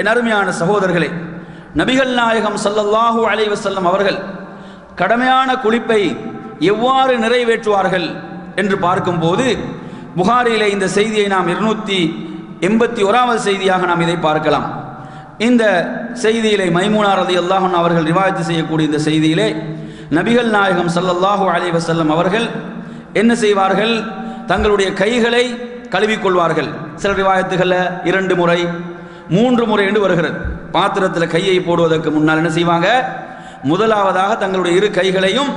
என் அருமையான சகோதரர்களே நபிகள் நாயகம் சல்லல்லாஹூ அலைஹி வஸல்லம் அவர்கள் கடமையான குளிப்பை எவ்வாறு நிறைவேற்றுவார்கள் என்று பார்க்கும்போது புகாரிலே இந்த செய்தியை நாம் இருநூத்தி எண்பத்தி ஓராவது செய்தியாக நாம் இதை பார்க்கலாம். இந்த செய்தியிலே மைமூனார் அலி அல்லாஹன் அவர்கள் ரிவாயத்து செய்யக்கூடிய இந்த செய்தியிலே நபிகள் நாயகம் சல்லல்லாஹூ அலைஹி வஸல்லம் அவர்கள் என்ன செய்வார்கள்? தங்களுடைய கைகளை கழுவிக்கொள்வார்கள். சில ரிவாயத்துகளில் இரண்டு முறை மூன்று முறை என்று வருகிறது. பாத்திரத்தில் கையை போடுவதற்கு முன்னால் என்ன செய்வாங்க? முதலாவதாக தங்களுடைய இரு கைகளையும்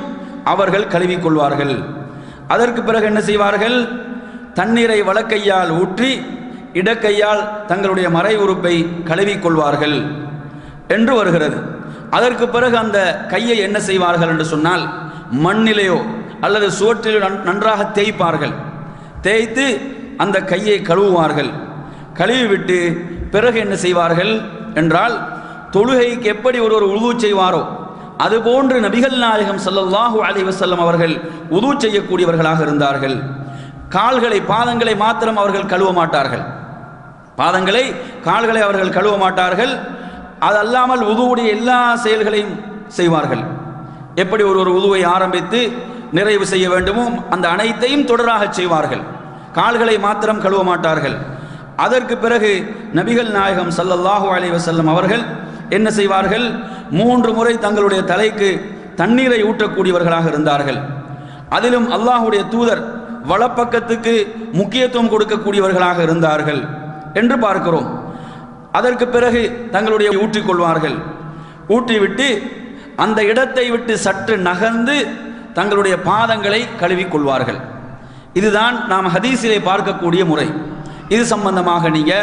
அவர்கள் கழுவிக்கொள்வார்கள் அதற்கு பிறகு என்ன செய்வார்கள்? தண்ணீரை வலக்கையால் ஊற்றி இடக்கையால் தங்களுடைய மறை உறுப்பை கழுவிக்கொள்வார்கள் என்று வருகிறது. அதற்கு பிறகு அந்த கையை என்ன செய்வார்கள் என்று சொன்னால் மண்ணிலேயோ அல்லது சோற்றிலோ நன்- நன்றாக தேய்ப்பார்கள். தேய்த்து அந்த கையை கழுவுவார்கள். கழுவிவிட்டு பிறகு என்ன செய்வார்கள் என்றால் தொழுகைக்கு எப்படி ஒருவர் உழுவு செய்வாரோ அதுபோன்று நபிகள் நாயகம் சல்லல்லாஹு அலி வசல்லம் அவர்கள் உது செய்யக்கூடியவர்களாக இருந்தார்கள். கால்களை பாதங்களை மாத்திரம் அவர்கள் கழுவ மாட்டார்கள். பாதங்களை கால்களை அவர்கள் கழுவ மாட்டார்கள். அது அல்லாமல் உதுவுடைய எல்லா செயல்களையும் செய்வார்கள். எப்படி ஒரு ஒரு உதுவை ஆரம்பித்து நிறைவு செய்ய வேண்டுமோ அந்த அனைத்தையும் தொடராக செய்வார்கள். கால்களை மாத்திரம் கழுவ மாட்டார்கள். அதற்கு பிறகு நபிகள் நாயகம் சல்லல்லாஹு அலி வசல்லம் அவர்கள் என்ன செய்வார்கள்? மூன்று முறை தங்களுடைய தலைக்கு தண்ணீரை ஊற்றக்கூடியவர்களாக இருந்தார்கள். அதிலும் அல்லாஹுடைய தூதர் வலப்பக்கத்துக்கு முக்கியத்துவம் கொடுக்கக்கூடியவர்களாக இருந்தார்கள் என்று பார்க்கிறோம். அதற்கு பிறகு தங்களுடைய ஊற்றிக்கொள்வார்கள் ஊற்றிவிட்டு அந்த இடத்தை விட்டு சற்று நகர்ந்து தங்களுடைய பாதங்களை கழுவிக்கொள்வார்கள் இதுதான் நாம் ஹதீஸிலே பார்க்கக்கூடிய முறை. இது சம்பந்தமாக நீங்க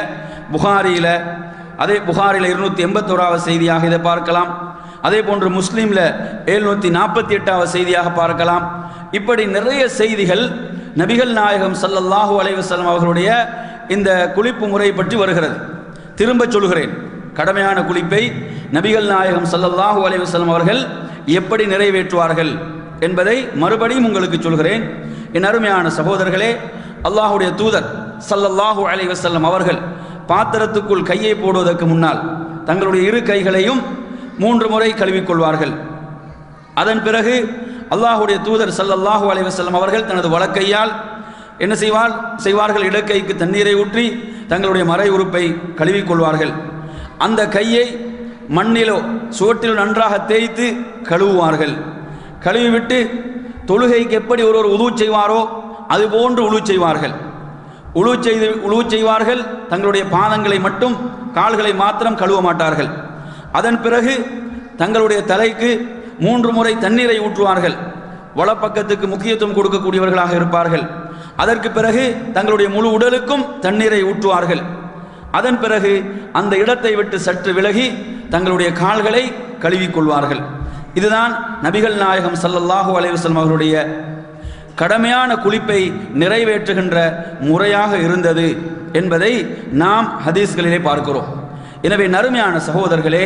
புகாரியில் அதே புகாரில் இருநூத்தி எண்பத்தோராவது செய்தியாக இதை பார்க்கலாம். அதே போன்று முஸ்லீமில் எழுநூற்றி நாற்பத்தி எட்டாவது செய்தியாக பார்க்கலாம். இப்படி நிறைய செய்திகள் நபிகள் நாயகம் சல்லல்லாஹு அலைவசல்லம் அவர்களுடைய இந்த குளிப்பு முறை பற்றி வருகிறது. திரும்ப சொல்கிறேன் கடமையான குளிப்பை நபிகள் நாயகம் சல்லல்லாஹு அலைவசல்லம் அவர்கள் எப்படி நிறைவேற்றுவார்கள் என்பதை மறுபடியும் உங்களுக்கு சொல்கிறேன். என் அருமையான சகோதரர்களே அல்லாஹுடைய தூதர் சல்லல்லாஹு அலைவசல்லம் அவர்கள் பாத்திரத்துக்குள் கையை போடுவதற்கு முன்னால் தங்களுடைய இரு கைகளையும் மூன்று முறை கழுவிக்கொள்வார்கள். அதன் பிறகு அல்லாஹுடைய தூதர் சல்லல்லாஹு அலைவசல்லம் அவர்கள் தனது வலக்கையால் என்ன செய்வார்? செய்வார்கள் இடக்கைக்கு தண்ணீரை ஊற்றி தங்களுடைய மறை உறுப்பை கழுவிக்கொள்வார்கள். அந்த கையை மண்ணிலோ சுவற்றில் நன்றாக தேய்த்து கழுவுவார்கள். கழுவிவிட்டு தொழுகைக்கு எப்படி ஒருவர் உதவு செய்வாரோ அதுபோன்று உழு செய்வார்கள். உழு செய்து உழு செய்வார்கள். தங்களுடைய பாதங்களை மட்டும் கால்களை மாத்திரம் கழுவ மாட்டார்கள். அதன் பிறகு தங்களுடைய தலைக்கு மூன்று முறை தண்ணீரை ஊற்றுவார்கள். வலப்பக்கத்துக்கு முக்கியத்துவம் கொடுக்கக்கூடியவர்களாக இருப்பார்கள். அதற்கு பிறகு தங்களுடைய முழு உடலுக்கும் தண்ணீரை ஊற்றுவார்கள். அதன் பிறகு அந்த இடத்தை விட்டு சற்று விலகி தங்களுடைய கால்களை கழுவிக்கொள்வார்கள் இதுதான் நபிகள் நாயகம் சல்லல்லாஹு அலைஹி அவர்களுடைய கடமையான குளிப்பை நிறைவேற்றுகின்ற முறையாக இருந்தது என்பதை நாம் ஹதீஸ்களிலே பார்க்கிறோம். எனவே நறுமையான சகோதரர்களே